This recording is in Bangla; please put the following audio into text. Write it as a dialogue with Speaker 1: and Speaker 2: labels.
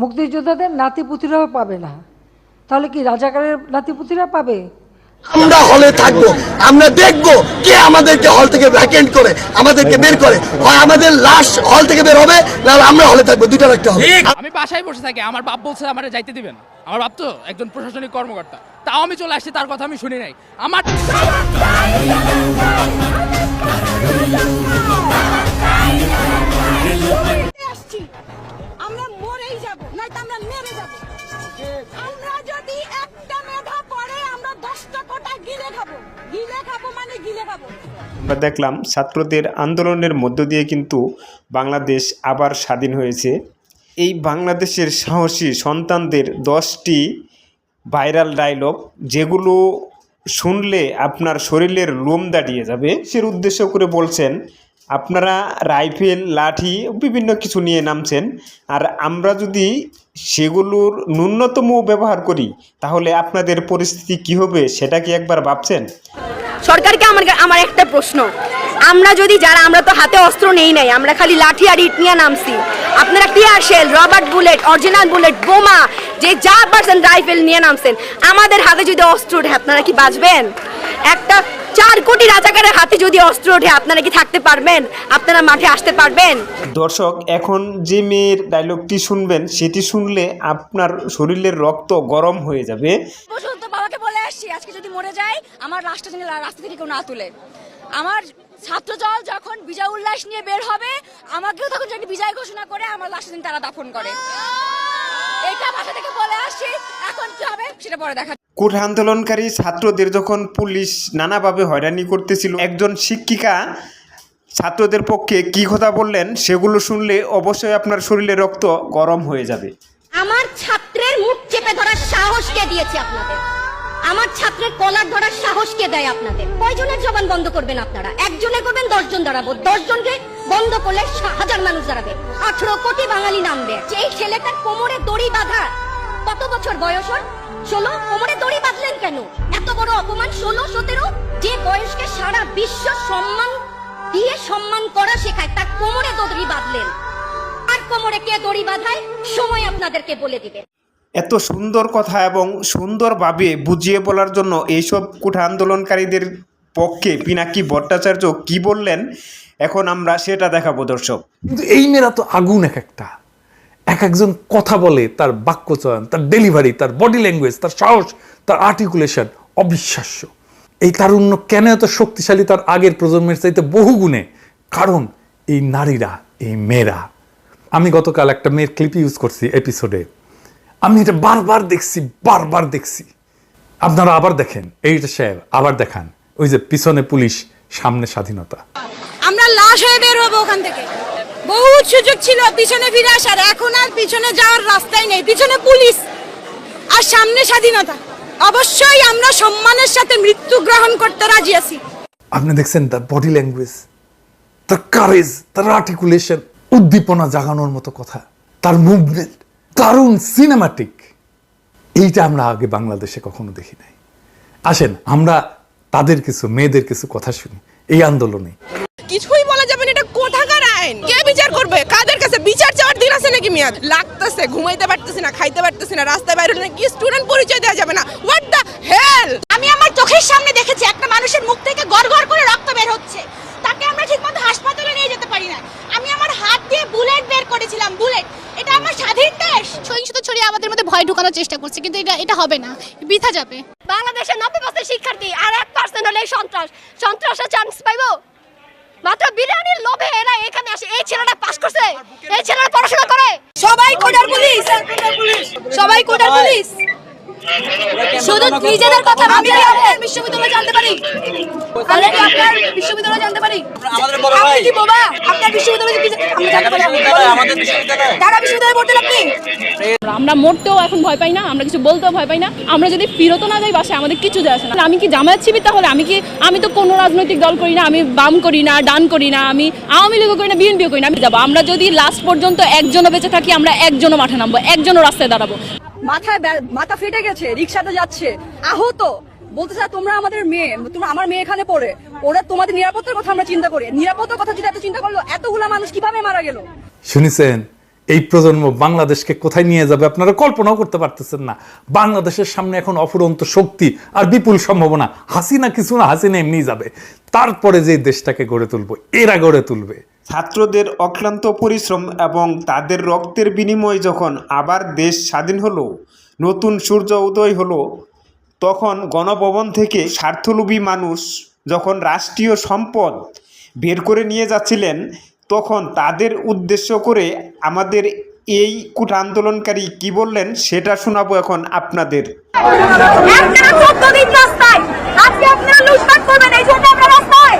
Speaker 1: মুক্তিযোদ্ধাদের নাতিপুতিরাও পাবে না। তাহলে কি রাজাকারের নাতিপুতিরা পাবে?
Speaker 2: আমরা হলে থাকব আমরা দেখব কে আমাদেরকে হল থেকে ভ্যাকেন্ট করে আমাদেরকে বের করে। হয় আমাদের লাশ হল থেকে বের হবে না আমরা হলে থাকব দুইটা রাখতে হবে।
Speaker 3: আমি বাসায় বসে থাকি আমার বাপ বলছে আমার যাইতে দিবেন। আমার বাপ তো একজন প্রশাসনিক কর্মকর্তা। তাও আমি চলে আসছি তার কথা আমি শুনি নাই। আমার
Speaker 4: আমরা যদি একটা মেধা পড়ে, আমরা দশটা কোটা গিলে খাব। গিলে খাব মানে গিলে খাব।
Speaker 5: আমরা দেখলাম, ছাত্রদের আন্দোলনের মধ্য দিয়ে কিন্তু বাংলাদেশ আবার স্বাধীন হয়েছে। এই বাংলাদেশের সাহসী সন্তানদের দশটি ভাইরাল ডায়লগ, যেগুলো শুনলে আপনার শরীরের লোম দাঁড়িয়ে যাবে। সের উদ্দেশ্য করে বলছেন আপনারা রাইফেল, লাঠি, বিভিন্ন কিছু নিয়ে নামছেন। আর আমরা যদি সেগুলোর ন্যূনতম ব্যবহার করি, তাহলে আপনাদের পরিস্থিতি কী হবে সেটা কি একবার ভাবছেন?
Speaker 6: সরকারকে আমার আমার একটা প্রশ্ন। আমরা যদি যারা, আমরা তো হাতে অস্ত্র নেই নাই, আমরা খালি লাঠি আর ইট নিয়ে নামছি। আপনারা tear shell, rubber bullet, original bullet, বোমা, যে যা পারছেন রাইফেল নিয়ে নামছেন। আমাদের হাতে যদি অস্ত্র ওঠে আপনারা কি বাঁচবেন? একটা চার কোটি রাজাকারের হাতে যদি অস্ত্র ওঠে আপনারা কি থাকতে পারবেন? আপনারা মাঠে আসতে পারবেন?
Speaker 5: দর্শক এখন যে মেয়ের ডায়লগটি শুনবেন সেটি শুনলে আপনার শরীরের রক্ত গরম হয়ে যাবে।
Speaker 4: পর্যন্ত বাবাকে বলে আসছি আজকে যদি মরে যায় আমার লাশটা যেন রাস্তা থেকে কেউ না তুলে। আমার ছাত্র দল যখন বিজয় উল্লাস নিয়ে বের হবে আমাকেও তখন যদি বিজয় ঘোষণা করে আমার লাশটা যেন তারা দাফন করে। এটা বাসা থেকে বলে আসছি এখন কি হবে সেটা পরে দেখা
Speaker 5: কোঠ আন্দোলনকারী ছাত্রদের যখন পুলিশ নানাভাবে হয়রানি করতেছিল, একজন শিক্ষিকা ছাত্রদের পক্ষে কি কথা বললেন সেগুলো শুনলে অবশ্যই আপনার শরীরে রক্ত গরম হয়ে যাবে।
Speaker 6: আমার ছাত্রের মুখ চেপে ধরার সাহস কে দিয়েছে আপনাদের? আমার ছাত্রের কলার ধরার সাহস কে দেয় আপনাদের? কয়জনের জবান বন্ধ করবেন আপনারা? একজনে করবেন, দশজন দাঁড়াবো। দশজনকে বন্ধ করলে হাজার মানুষ দাঁড়াবে। আঠারো কোটি বাঙালি নামবে। যেই ছেলেটার কোমরে দড়ি বাঁধা কত বছর বয়স ওর? ষোলো? কোমরে কেন এত বড় অপমান ষোলো সতেরো? যে বয়সকে সারা বিশ্ব সম্মান দিয়ে সম্মান করা শেখায় তার কোমরে দড়ি বাঁধলেন। আর কোমরে কে দড়ি বাঁধায়? সময় আপনাদেরকে বলে দিবে।
Speaker 5: এত সুন্দর কথা এবং সুন্দরভাবে বুঝিয়ে বলার জন্য এইসব কুঠা আন্দোলনকারীদের পক্ষে পিনাকি ভট্টাচার্য কি বললেন? এখন আমরা সেটা দেখাবো দর্শক।
Speaker 7: কিন্তু এই মেয়েরা তো আগুন এক একটা। এক একজন কথা বলে, তার বাক্যচয়ন তার ডেলিভারি তার বডি ল্যাঙ্গুয়েজ তার সাহস, তার আর্টিকুলেশন অবিশ্বাস্য। এই তারুণ্য কেন এত শক্তিশালী তার আগের প্রজন্মের চাইতে বহু গুণে কারণ এই নারীরা, এই মেয়েরা। আমি গতকাল একটা মেয়ের ক্লিপ ইউজ করছি এপিসোডে আমি এটা বারবার দেখছি বারবার দেখছি। আপনারা আবার দেখেন এইটা সাহেব আবার দেখান। ওই যে পিছনে পুলিশ, সামনে স্বাধীনতা।
Speaker 4: আমরা লাশ হয়ে বের হব ওখান থেকে। সুযোগ ছিল, পিছনে ফিরে আসার। এখন আর পিছনে যাওয়ার রাস্তাই নেই। পিছনে পুলিশ আর সামনে স্বাধীনতা। অবশ্যই আমরা সম্মানের সাথে মৃত্যু গ্রহণ করতে রাজি আছি।
Speaker 7: আপনি দেখছেন তার বডি ল্যাঙ্গুয়েজ তার কারেজ তার আর্টিকুলেশন উদ্দীপনা জাগানোর মতো কথা। তার মুভমেন্ট দারুণ সিনেমাটিক এইটা আমরা আগে বাংলাদেশে কখনো দেখি নাই। আসেন, আমরা তাদের কিছু, মেয়েদের কিছু কথা শুনি, এই আন্দোলনে।
Speaker 8: কিছুই বলা যাবে না এটা কোথাকার আইন? কে বিচার করবে? কাদের কাছে? বিচার চাওয়ার দিন আছে নাকি মিয়াদ? লাগতেছে ঘুমাইতে পারতেছি না খাইতে পারতেছি না রাস্তায় বাইরে হলে কি স্টুডেন্ট পরিচয় দেওয়া যাবে না। হোয়াট দ্য হেল
Speaker 4: আমি আমার চোখের সামনে দেখেছি একটা মানুষের মুখ থেকে গড়গড় করে রক্ত বের হচ্ছে। তাকে আমরা ঠিকমতো হাসপাতালে নিয়ে যেতে পারি না। আমি আমার হাত দিয়ে বুলেট বের করেছিলাম বুলেট। এটা আমার স্বাধীন দেশ।
Speaker 9: সহিংসতা ছড়িয়ে আমাদের মধ্যে ভয় ঢুকানোর চেষ্টা করছে কিন্তু এটা এটা হবে না। বৃথা যাবে।
Speaker 6: বাংলাদেশের নব্বই পার্সেন্ট শিক্ষার্থী আর এক পার্সেন্ট হলে এই সন্ত্রাস। সন্ত্রাসে চান্স পাইবো? মাত্র বিরিয়ানির লোভে এরা এখানে আসে এই ছেলেটা পাস করছে। এই ছেলেটা পড়াশোনা করে।
Speaker 4: সবাই কোডার পুলিশ। সবাই কোডার পুলিশ। শুধু নিজেদের কথা আমি আপনার বিশ্ববিদ্যালয়ে জানতে পারি। আমি কি আপনার বিশ্ববিদ্যালয়ে জানতে পারি? আমাদের বড় ভাই। আপনার কি বাবা? জানতে পারি ঢাকা বিশ্ববিদ্যালয়ে পড়তেন আপনি?
Speaker 9: আমরা মরতেও এখন ভয় পাই না আমরা কিছু বলতেও ভয় পাই না। আমরা যদি ফিরতো না যাই বাসায় আমাদের কিছু যায় আসে না। আমি কি জামায়াত শিবির তাহলে? আমি কি আমি তো কোনো রাজনৈতিক দল করি না আমি বাম করি না ডান করি না আমি আওয়ামী লীগও করি না বিএনপিও করি না আমি যাব। আমরা যদি লাস্ট পর্যন্ত একজনও বেঁচে থাকি আমরা একজনও মাঠে নামবো একজনও রাস্তায় দাঁড়াবো।
Speaker 4: মাথায় মাথা ফেটে গেছে রিক্সাতে যাচ্ছে আহত। বলতে চায় তোমরা আমাদের মেয়ে তোমরা আমার মেয়ে এখানে পড়ে ওরা তোমাদের নিরাপত্তার কথা আমরা চিন্তা করি। নিরাপত্তার কথা যদি এত চিন্তা করল এতগুলা মানুষ কীভাবে মারা গেল?
Speaker 7: শুনেছেন? এই প্রজন্ম বাংলাদেশকে কোথায় নিয়ে যাবে আপনারা কল্পনাও করতে পারতেছেন না। বাংলাদেশের সামনে এখন অফুরন্ত শক্তি আর বিপুল সম্ভাবনা। হাসিনা কিছু না হাসিনা এমনি যাবে। তারপরে যে দেশটাকে গড়ে তুলবো এরা গড়ে তুলবে।
Speaker 5: ছাত্রদের অক্লান্ত পরিশ্রম এবং তাদের রক্তের বিনিময়ে যখন আবার দেশ স্বাধীন হলো নতুন সূর্য উদয় হলো তখন গণভবন থেকে স্বার্থলোভী মানুষ যখন রাষ্ট্রীয় সম্পদ বের করে নিয়ে যাচ্ছিলেন তখন তাদের উদ্দেশ্য করে আমাদের এই কুট আন্দোলনকারী কি বললেন সেটা শোনাবো এখন আপনাদের।
Speaker 4: আপনারা চোদ্দ দিন রাস্তায়। আজকে আপনারা লুটপাট করবেন এই জন্য আমরা রাস্তায়।